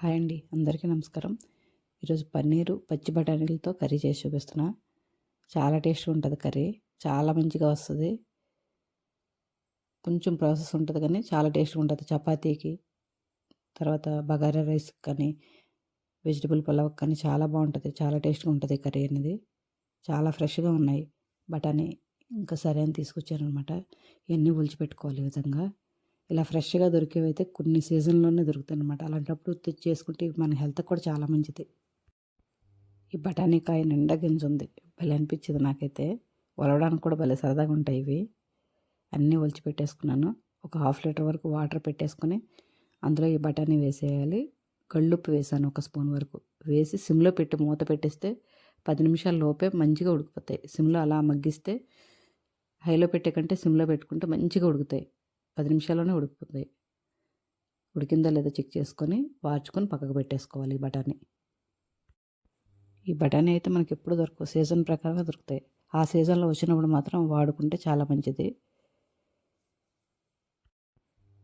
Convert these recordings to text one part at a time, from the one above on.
Hi అండి అందరికీ నమస్కారం. ఈరోజు పన్నీరు పచ్చి బఠానీలతో కర్రీ చేసి చూపిస్తున్నా. చాలా టేస్ట్గా ఉంటుంది కర్రీ చాలా మంచిగా వస్తుంది. కొంచెం ప్రాసెస్ ఉంటుంది కానీ చాలా టేస్ట్గా ఉంటుంది చపాతీకి. తర్వాత బగారా రైస్ కానీ వెజిటబుల్ పులావ్ కానీ చాలా బాగుంటుంది చాలా టేస్ట్గా ఉంటుంది కర్రీ అనేది. చాలా ఫ్రెష్గా ఉన్నాయి. బఠానీ ఇంకా సరే అని తీసుకొచ్చారనమాట. ఇవన్నీ ఒలిచిపెట్టుకోవాలి ఈ విధంగా. ఇలా ఫ్రెష్గా దొరికేవి అయితే కొన్ని సీజన్లోనే దొరుకుతాయి అనమాట అలాంటప్పుడు తెచ్చి చేసుకుంటే మన హెల్త్ కూడా చాలా మంచిది. ఈ బఠానీ కాయ నిండా గింజ ఉంది. భలే అనిపించింది నాకైతే. వలవడానికి కూడా భలే సరదాగా ఉంటాయి ఇవి. అన్నీ ఒలిచి పెట్టేసుకున్నాను. ఒక హాఫ్ లీటర్ వరకు వాటర్ పెట్టేసుకొని అందులో ఈ బఠానీ వేసేయాలి. కళ్ళుప్పు వేసాను ఒక స్పూన్ వరకు. వేసి సిమ్లో పెట్టి మూత పెట్టేస్తే పది నిమిషాల లోపే మంచిగా ఉడికిపోతాయి. సిమ్లో అలా మగ్గిస్తే హైలో పెట్టే కంటే సిమ్లో పెట్టుకుంటే మంచిగా ఉడుకుతాయి. పది నిమిషాల్లోనే ఉడికిపోతుంది ఉడికిందో లేదో చెక్ చేసుకొని వార్చుకొని పక్కకు పెట్టేసుకోవాలి ఈ బఠానీ. ఈ బఠానీ అయితే మనకి ఎప్పుడు దొరకవు. సీజన్ ప్రకారంగా దొరుకుతాయి. ఆ సీజన్లో వచ్చినప్పుడు మాత్రం వాడుకుంటే చాలా మంచిది.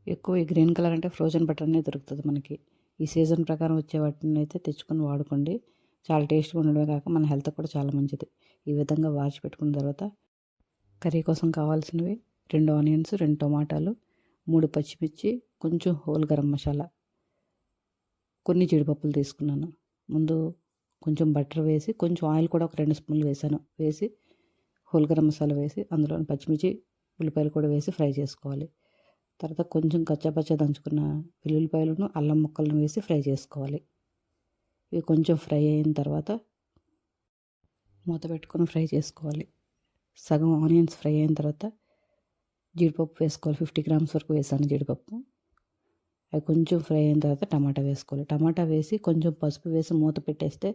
ఎక్కువ ఈ గ్రీన్ కలర్ అంటే ఫ్రోజన్ బఠానీ దొరుకుతుంది మనకి. ఈ సీజన్ ప్రకారం వచ్చే వాటిని అయితే తెచ్చుకొని వాడుకోండి. చాలా టేస్ట్గా ఉండడమే కాక మన హెల్త్ కూడా చాలా మంచిది. ఈ విధంగా వాచి పెట్టుకున్న తర్వాత కర్రీ కోసం కావాల్సినవి రెండు ఆనియన్స్ రెండు టొమాటాలు మూడు పచ్చిమిర్చి కొంచెం హోల్ గరం మసాలా. కొన్ని జీడిపప్పులు తీసుకున్నాను. ముందు కొంచెం బటర్ వేసి కొంచెం ఆయిల్ కూడా ఒక రెండు స్పూన్లు వేసాను. వేసి హోల్ గరం మసాలా వేసి అందులో పచ్చిమిర్చి ఉల్లిపాయలు కూడా వేసి ఫ్రై చేసుకోవాలి. తర్వాత కొంచెం కచ్చాపచ్చ దంచుకున్న వెల్లుల్లిపాయలను అల్లం ముక్కలను వేసి ఫ్రై చేసుకోవాలి. ఇవి కొంచెం ఫ్రై అయిన తర్వాత మూత పెట్టుకొని ఫ్రై చేసుకోవాలి. సగం ఆనియన్స్ ఫ్రై అయిన తర్వాత జీడిపప్పు వేసుకోవాలి. ఫిఫ్టీ గ్రామ్స్ వరకు వేసాను జీడిపప్పు. అవి కొంచెం ఫ్రై అయిన తర్వాత టమాటా వేసుకోవాలి. టమాటా వేసి కొంచెం పసుపు వేసి మూత పెట్టేస్తే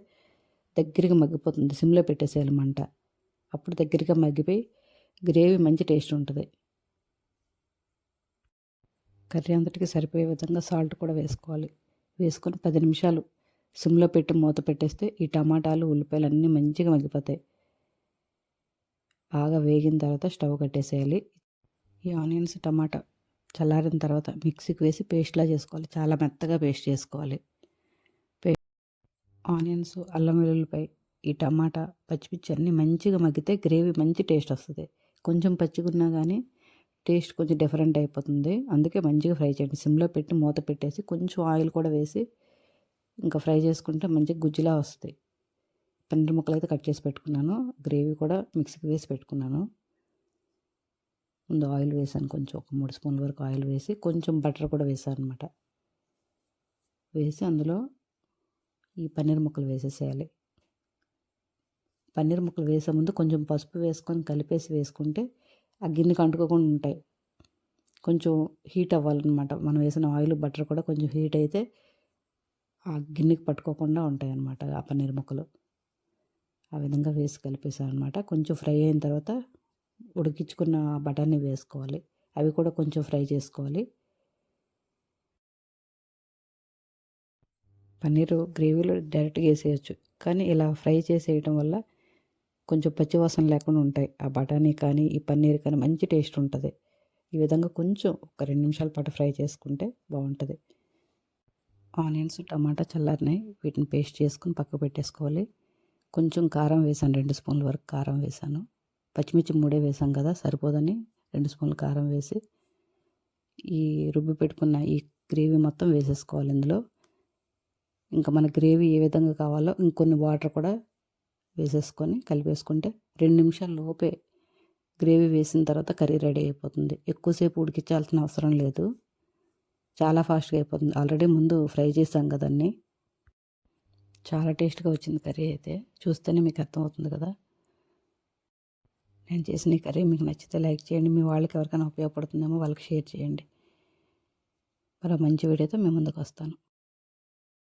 దగ్గరగా మగ్గిపోతుంది. సిమ్లో పెట్టేసేయాలి మంట. అప్పుడు దగ్గరగా మగ్గిపోయి గ్రేవీ మంచి టేస్ట్ ఉంటుంది. కర్రీ అంతటికి సరిపోయే విధంగా సాల్ట్ కూడా వేసుకోవాలి. వేసుకొని పది నిమిషాలు సిమ్లో పెట్టి మూత పెట్టేస్తే ఈ టమాటాలు ఉల్లిపాయలు అన్నీ మంచిగా మగ్గిపోతాయి. బాగా వేగిన తర్వాత స్టవ్ కట్టేసేయాలి. ఈ ఆనియన్స్ టమాటా చల్లారిన తర్వాత మిక్సీకి వేసి పేస్ట్లా చేసుకోవాలి. చాలా మెత్తగా పేస్ట్ చేసుకోవాలి. ఆనియన్స్ అల్లం వెల్లుల్లిపై ఈ టమాటా పచ్చిమిర్చి అన్నీ మంచిగా మగ్గితే గ్రేవీ మంచి టేస్ట్ వస్తుంది. కొంచెం పచ్చిగున్నా కానీ టేస్ట్ కొంచెం డిఫరెంట్ అయిపోతుంది. అందుకే మంచిగా ఫ్రై చేయండి. సిమ్లో పెట్టి మూత పెట్టేసి కొంచెం ఆయిల్ కూడా వేసి ఇంకా ఫ్రై చేసుకుంటే మంచిగా గుజ్జులా వస్తుంది. పన్నీర్ ముక్కలు అయితే కట్ చేసి పెట్టుకున్నాను. గ్రేవీ కూడా మిక్సీకి వేసి పెట్టుకున్నాను. ముందు ఆయిల్ వేసాను కొంచెం ఒక మూడు స్పూన్ల వరకు ఆయిల్ వేసి కొంచెం బటర్ కూడా వేసాను అనమాట వేసి అందులో ఈ పన్నీర్ ముక్కలు వేసేసేయాలి. పన్నీర్ ముక్కలు వేసే ముందు కొంచెం పసుపు వేసుకొని కలిపేసి వేసుకుంటే ఆ గిన్నెకి అంటుకోకుండా ఉంటాయి. కొంచెం హీట్ అవ్వాలన్నమాట. మనం వేసిన ఆయిల్ బటర్ కూడా కొంచెం హీట్ అయితే ఆ గిన్నెకి పట్టుకోకుండా ఉంటాయి అన్నమాట ఆ పన్నీర్ ముక్కలు. ఆ విధంగా వేసి కలిపేసాను అనమాట కొంచెం ఫ్రై అయిన తర్వాత ఉడికించుకున్న బఠానీ వేసుకోవాలి. అవి కూడా కొంచెం ఫ్రై చేసుకోవాలి. పన్నీరు గ్రేవీలో డైరెక్ట్గా వేసేయచ్చు. కానీ ఇలా ఫ్రై చేసేయటం వల్ల కొంచెం పచ్చివాసన లేకుండా ఉంటాయి. ఆ బఠానీ కానీ ఈ పన్నీర్ కానీ మంచి టేస్ట్ ఉంటుంది. ఈ విధంగా కొంచెం ఒక రెండు నిమిషాల పాటు ఫ్రై చేసుకుంటే బాగుంటుంది. ఆనియన్స్ టమాటా చల్లారినాయి. వీటిని పేస్ట్ చేసుకుని పక్కకు పెట్టేసుకోవాలి. కొంచెం కారం వేసాను. రెండు స్పూన్ల వరకు కారం వేసాను. పచ్చిమిర్చి మూడే వేసాం కదా సరిపోదని రెండు స్పూన్లు కారం వేసి ఈ రుబ్బి పెట్టుకున్న ఈ గ్రేవీ మొత్తం వేసేసుకోవాలి ఇందులో. ఇంకా మన గ్రేవీ ఏ విధంగా కావాలో ఇంకొన్ని వాటర్ కూడా వేసేసుకొని కలిపేసుకుంటే రెండు నిమిషాల లోపే గ్రేవీ వేసిన తర్వాత కర్రీ రెడీ అయిపోతుంది. ఎక్కువసేపు ఉడికించాల్సిన అవసరం లేదు. చాలా ఫాస్ట్గా అయిపోతుంది. ఆల్రెడీ ముందు ఫ్రై చేసాం కదండి చాలా టేస్ట్గా వచ్చింది కర్రీ అయితే. చూస్తేనే మీకు అర్థమవుతుంది కదా. నేను చేసిన కర్రీ మీకు నచ్చితే లైక్ చేయండి. మీ వాళ్ళకి ఎవరికైనా ఉపయోగపడుతుందేమో వాళ్ళకి షేర్ చేయండి. మరో మంచి వీడియోతో మేము ముందుకు వస్తాను.